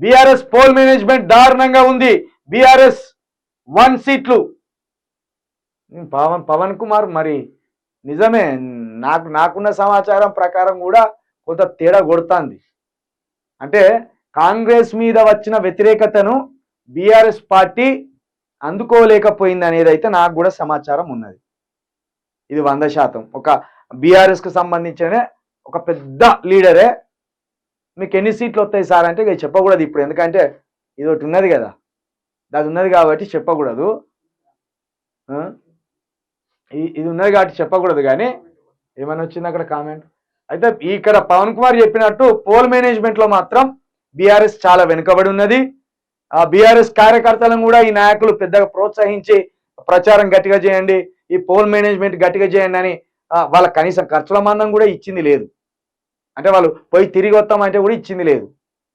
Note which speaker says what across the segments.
Speaker 1: BRS poll management దారుణంగా ఉంది. BRS one సీట్లు. పవన్ పవన్ కుమార్ మరి నిజమే నాకు నాకున్న సమాచారం ప్రకారం కూడా కొంత తేడా కొడుతుంది. అంటే కాంగ్రెస్ మీద వచ్చిన వ్యతిరేకతను బీఆర్ఎస్ పార్టీ అందుకోలేకపోయింది అనేది అయితే నాకు కూడా సమాచారం ఉన్నది. ఇది వంద శాతం. ఒక బీఆర్ఎస్కి సంబంధించిన ఒక పెద్ద లీడరే మీకు ఎన్ని సీట్లు వస్తాయి సార్ అంటే ఇక చెప్పకూడదు ఇప్పుడు ఎందుకంటే ఇది ఒకటి ఉన్నది కదా. అది ఉన్నది కాబట్టి చెప్పకూడదు. ఇది ఉన్నది కాబట్టి చెప్పకూడదు కానీ ఏమైనా వచ్చింది అక్కడ కామెంట్? అయితే ఇక్కడ పవన్ కుమార్ చెప్పినట్టు పోల్ మేనేజ్మెంట్లో మాత్రం బీఆర్ఎస్ చాలా వెనుకబడి ఉన్నది. ఆ బీఆర్ఎస్ కార్యకర్తలను కూడా ఈ నాయకులు పెద్దగా ప్రోత్సహించి ప్రచారం గట్టిగా చేయండి. ఈ పోల్ మేనేజ్మెంట్ గట్టిగా చేయండి అని వాళ్ళ కనీసం ఖర్చుల మందం కూడా ఇచ్చింది లేదు. అంటే వాళ్ళు పోయి తిరిగి వస్తామంటే కూడా ఇచ్చింది లేదు.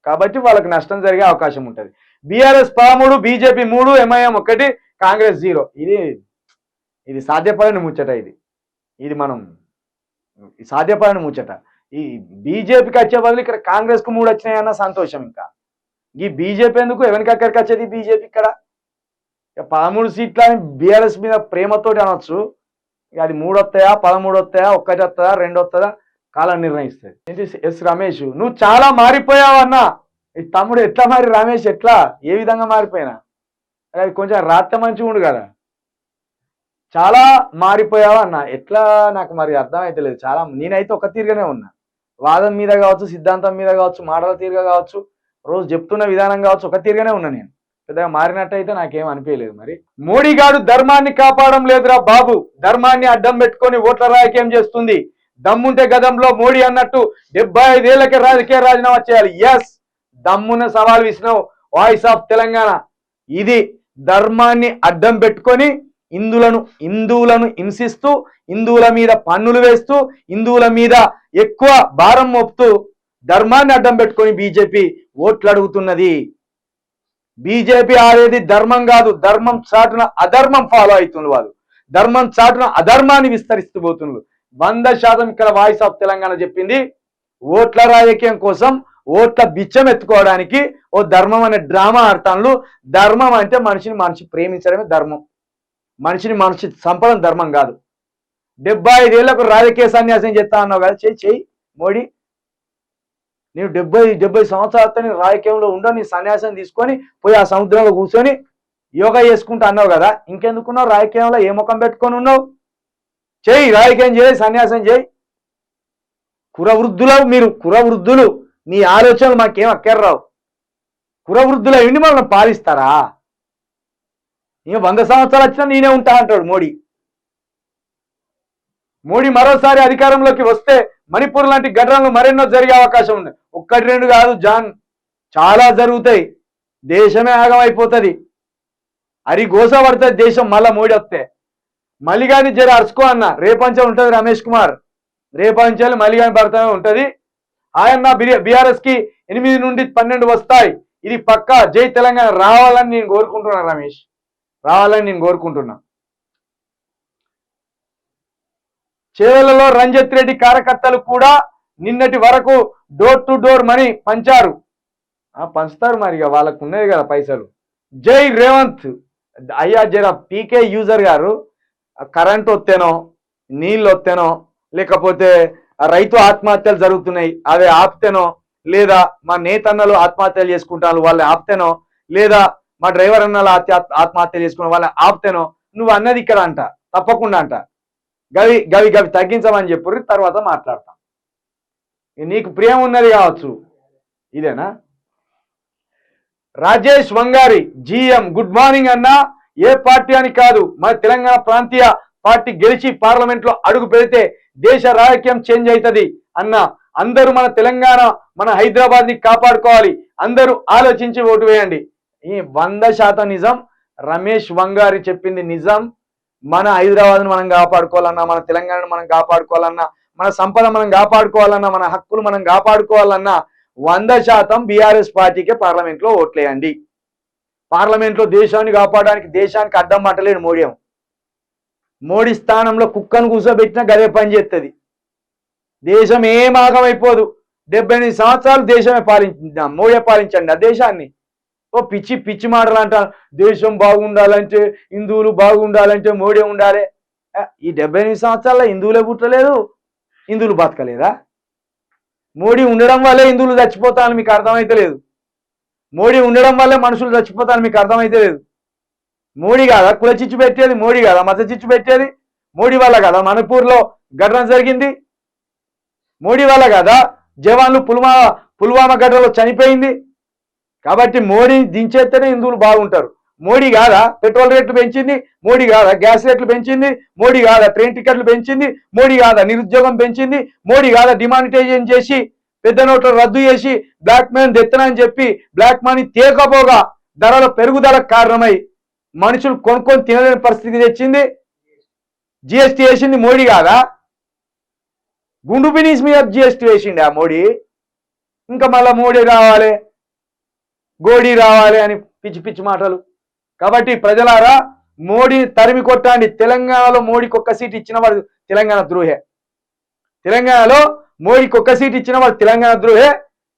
Speaker 1: కాబట్టి వాళ్ళకి నష్టం జరిగే అవకాశం ఉంటుంది. బీఆర్ఎస్ పదమూడు బీజేపీ మూడు ఎంఐఎం ఒకటి కాంగ్రెస్ జీరో. ఇది ఇది సాధ్యపడని ముచ్చట ఇది. ఇది మనం సాధ్యపడని ముచ్చట. ఈ బీజేపీకి వచ్చే బదులు ఇక్కడ కాంగ్రెస్కు మూడు వచ్చినాయన్న సంతోషం ఇంకా. ఈ బీజేపీ ఎందుకు? ఎవరికి అక్కడికి వచ్చేది బీజేపీ ఇక్కడ? ఇక పదమూడు సీట్ల బీఆర్ఎస్ మీద ప్రేమతోటి అనొచ్చు. ఇక అది మూడు వస్తాయా పదమూడు వస్తాయా ఒక్కటి వస్తుందా రెండు వస్తుందా కాలం నిర్ణయిస్తుంది ఏంటి ఎస్ రమేష్ నువ్వు చాలా మారిపోయావన్నా ఈ తమ్ముడు ఎట్లా మారి? రమేష్ ఎట్లా? ఏ విధంగా మారిపోయినా? అది కొంచెం రాత మంచిగా ఉండు కదా. చాలా మారిపోయావా అన్న. ఎట్లా నాకు మరి అర్థమైతలేదు. చాలా నేనైతే ఒక తీరుగానే ఉన్నా. వాదం మీద కావచ్చు సిద్ధాంతం మీద కావచ్చు మాటల తీరుగా కావచ్చు రోజు చెప్తున్న విధానం కావచ్చు ఒక తీరుగానే ఉన్నా నేను. పెద్దగా మారినట్టయితే నాకేం అనిపించలేదు మరి. మోడీ గారు ధర్మాన్ని కాపాడడం లేదురా బాబు. ధర్మాన్ని అడ్డం పెట్టుకొని ఓట్ల రాయకేం చేస్తుంది. దమ్ముంటే గతంలో మోడీ అన్నట్టు డెబ్బై ఐదేళ్ళకే రాజకీయ రాజీనామా చేయాలి. ఎస్ దమ్మున సవాల్ విసినావు వాయిస్ ఆఫ్ తెలంగాణ. ఇది ధర్మాన్ని అడ్డం పెట్టుకొని హిందువులను హిందువులను హింసిస్తూ హిందువుల మీద పన్నులు వేస్తూ హిందువుల మీద ఎక్కువ భారం మోపుతూ ధర్మాన్ని అడ్డం పెట్టుకొని బీజేపీ ఓట్లు అడుగుతున్నది. బీజేపీ ఆడేది ధర్మం కాదు ధర్మం చాటున అధర్మం ఫాలో అవుతున్నారు వాళ్ళు. ధర్మం చాటున అధర్మాన్ని విస్తరిస్తూ పోతున్నారు. వంద శాతం ఇక్కడ వాయిస్ ఆఫ్ తెలంగాణ చెప్పింది. ఓట్ల రాజకీయం కోసం ఓట్ల బిచ్చం ఎత్తుకోవడానికి ఓ ధర్మం అనే డ్రామా ఆడతాను ధర్మం అంటే మనిషిని మనిషి ప్రేమించడమే ధర్మం. మనిషిని మనిషి సంపదం ధర్మం కాదు. డెబ్బై ఐదేళ్ళకు రాజకీయ సన్యాసం చేస్తా అన్నావు కదా చేయి చేయి మోడీ. నేను డెబ్బై డెబ్బై సంవత్సరాలతో నేను రాజకీయంలో ఉండో నీ సన్యాసం తీసుకొని పోయి ఆ సముద్రంలో కూర్చొని యోగా చేసుకుంటా అన్నావు కదా ఇంకెందుకున్నావు రాజకీయంలో? ఏ ముఖం పెట్టుకొని ఉన్నావు? చేయి రాజకీయం చేయి సన్యాసం చేయి. కురవృద్ధులు మీరు కురవృద్ధులు నీ ఆలోచనలు మాకేం అక్కర్రావు. కురవృద్ధుల అయ్యింది మనం పాలిస్తారా? ఇంక వంద సంవత్సరాలు వచ్చినా నేనే ఉంటా అంటాడు మోడీ. మోడీ మరోసారి అధికారంలోకి వస్తే మణిపూర్ లాంటి ఘటనలు మరెన్నో జరిగే అవకాశం ఉంది. ఒక్కటి రెండు కాదు జాన్ చాలా జరుగుతాయి. దేశమే ఆగమైపోతుంది. అరి గోస పడుతుంది దేశం మళ్ళా మోడీ వస్తే. మలిగాని జర అరుచుకో అన్న. రేపంచం ఉంటుంది రమేష్ కుమార్. రేపంచాలు మలిగాని పడతానే ఉంటుంది. ఆయన బీఆర్ఎస్కి ఎనిమిది నుండి పన్నెండు వస్తాయి. ఇది పక్కా జై తెలంగాణ. రావాలని నేను కోరుకుంటున్నా రమేష్. రావాలని నేను కోరుకుంటున్నా. చేవెళ్ళలో రంజిత్ రెడ్డి కార్యకర్తలు కూడా నిన్నటి వరకు డోర్ టు డోర్ మనీ పంచారు. ఆ, పంచుతారు మరి ఇక. వాళ్ళకు ఉన్నది కదా పైసలు. జై రేవంత్. అయ్యా జర పీకే యూజర్ గారు. కరెంట్ వస్తేనో నీళ్ళు వస్తేనో లేకపోతే రైతు ఆత్మహత్యలు జరుగుతున్నాయి అవి ఆపితేనో లేదా మా నేతన్నలు ఆత్మహత్యలు చేసుకుంటాను వాళ్ళని ఆపితేనో లేదా మా డ్రైవర్ అన్నలు ఆత్మ ఆత్మహత్యలు చేసుకున్న వాళ్ళని ఆపితేనో నువ్వు అన్నది ఇక్కడ అంట తప్పకుండా అంట. గవి గవి గవి తగ్గించమని చెప్పు తర్వాత మాట్లాడతాం. నీకు ప్రియం ఉన్నది కావచ్చు ఇదేనా? Rajesh Vangari GM good morning అన్నా. ఏ పార్టీ అని కాదు మన తెలంగాణ ప్రాంతీయ పార్టీ గెలిచి పార్లమెంట్లో అడుగు పెడితే దేశ రాజకీయం చేంజ్ అవుతుంది అన్న అందరూ మన తెలంగాణ మన హైదరాబాద్ని కాపాడుకోవాలి. అందరూ ఆలోచించి ఓటు వేయండి. ఈ వంద శాతం నిజం. రమేష్ వంగారి చెప్పింది నిజం. మన హైదరాబాద్ను మనం కాపాడుకోవాలన్నా మన తెలంగాణను మనం కాపాడుకోవాలన్నా మన సంపద మనం కాపాడుకోవాలన్నా మన హక్కులు మనం కాపాడుకోవాలన్నా వంద శాతం బీఆర్ఎస్ పార్టీకే పార్లమెంట్లో ఓట్లేయండి. పార్లమెంట్లో దేశాన్ని కాపాడడానికి దేశానికి అడ్డం పట్టలేడు మోడీ మోడీ స్థానంలో కుక్కను కూర్చోబెట్టినా గదే పని చేస్తుంది దేశం ఏం ఆగమైపోదు. డెబ్బై ఎనిమిది సంవత్సరాలు దేశమే పాలించింది. మోడీ పాలించండి ఆ దేశాన్ని. ఓ పిచ్చి పిచ్చి మాటలు అంటారు దేశం బాగుండాలంటే హిందువులు బాగుండాలంటే మోడీ ఉండాలి. ఈ డెబ్బై ఎనిమిది సంవత్సరాల్లో హిందువులే పుట్టలేదు. హిందువులు బతకలేదా? మోడీ ఉండడం వల్లే హిందువులు చచ్చిపోతారని మీకు అర్థమైతే లేదు మోడీ ఉండడం వల్లే మనుషులు చచ్చిపోతారని మీకు అర్థమైతే లేదు. మోడీ కాదా? కుల చిచ్చు పెట్టేది మోడీ కాదా? మత చిచ్చు పెట్టేది మోడీ వల్ల కదా? మణిపూర్లో ఘటన జరిగింది. మోడీ వల్ల కదా? జవాన్లు పుల్వామా పుల్వామా ఘటనలో చనిపోయింది. కాబట్టి మోడీని దించేస్తేనే హిందువులు బాగుంటారు. మోడీ కాదా? పెట్రోల్ రేట్లు పెంచింది. మోడీ కాదా? గ్యాస్ రేట్లు పెంచింది. మోడీ కాదా? ట్రైన్ టికెట్లు పెంచింది. మోడీ కాదా? నిరుద్యోగం పెంచింది. మోడీ కాదా? డిమానిటైజేషన్ చేసి పెద్ద నోట్ల రద్దు చేసి బ్లాక్ మనీ తెత్తనని చెప్పి బ్లాక్ మనీ తేకపోగా ధరల పెరుగుదలకు కారణమై మనుషులు కొనుక్కొని తినలేని పరిస్థితి తెచ్చింది. జిఎస్టీ వేసింది మోడీ కాదా? గుండు బినీస్ మీద జిఎస్టీ వేసిండి ఆ మోడీ. ఇంకా మళ్ళా మోడీ రావాలి గోడీ రావాలి అని పిచ్చి పిచ్చి మాటలు. కాబట్టి ప్రజలారా మోడీని తరిమి కొట్టండి. తెలంగాణలో మోడీకి ఒక్క సీట్ ఇచ్చిన వాడు తెలంగాణ ద్రోహే. తెలంగాణలో మోడీకి ఒక్క సీట్ ఇచ్చిన వాడు తెలంగాణ ద్రోహే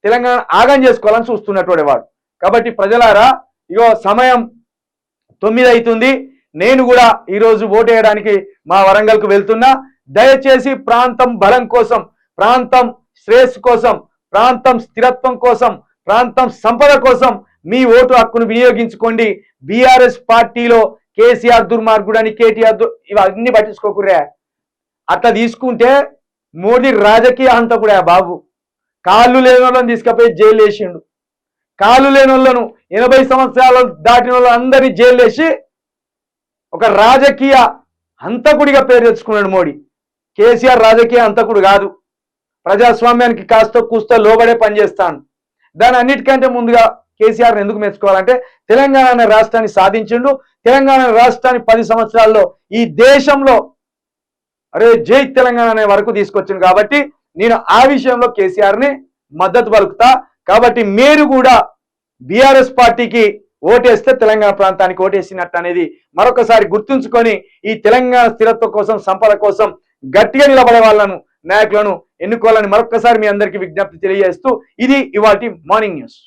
Speaker 1: తెలంగాణ ఆగం చేసుకోవాలని చూస్తున్నటువంటి వాడు. కాబట్టి ప్రజలారా ఇగో సమయం తొమ్మిది అవుతుంది నేను కూడా ఈరోజు ఓటు వేయడానికి మా వరంగల్కు వెళ్తున్నా. దయచేసి ప్రాంతం బలం కోసం ప్రాంతం శ్రేయస్సు కోసం ప్రాంతం స్థిరత్వం కోసం ప్రాంతం సంపద కోసం మీ ఓటు హక్కును వినియోగించుకోండి. బీఆర్ఎస్ పార్టీలో కేసీఆర్ దుర్మార్గుడు అని కేటీఆర్ ఇవన్నీ పట్టించుకోకురే అట్లా తీసుకుంటే మోడీ రాజకీయ హంతకుడే బాబు? కాళ్ళు లేని వాళ్ళని తీసుకుపోయి జైలు వేసిండు. కాళ్ళు లేని వాళ్ళను ఎనభై సంవత్సరాలు దాటిన వాళ్ళు అందరినీ జైలు వేసి ఒక రాజకీయ హంతకుడిగా పేరు తెచ్చుకున్నాడు మోడీ. కేసీఆర్ రాజకీయ హంతకుడు కాదు. ప్రజాస్వామ్యానికి కాస్త కూస్తో లోబడే పనిచేస్తాను దాని అన్నిటికంటే ముందుగా కేసీఆర్ని ఎందుకు మెచ్చుకోవాలంటే తెలంగాణ అనే రాష్ట్రాన్ని సాధించిండు. తెలంగాణ రాష్ట్రాన్ని పది సంవత్సరాల్లో ఈ దేశంలో అరే జై తెలంగాణ అనే వరకు తీసుకొచ్చింది కాబట్టి నేను ఆ విషయంలో కేసీఆర్ని మద్దతు పలుకుతా. కాబట్టి మీరు కూడా బీఆర్ఎస్ పార్టీకి ఓటేస్తే తెలంగాణ ప్రాంతానికి ఓటేసినట్టు అనేది మరొకసారి గుర్తుంచుకొని ఈ తెలంగాణ స్థిరత్వం కోసం సంపద కోసం గట్టిగా నిలబడే వాళ్ళను నాయకులను ఎన్నుకోవాలని మరొకసారి మీ అందరికీ విజ్ఞప్తి తెలియజేస్తూ ఇది ఇవాటి మార్నింగ్ న్యూస్.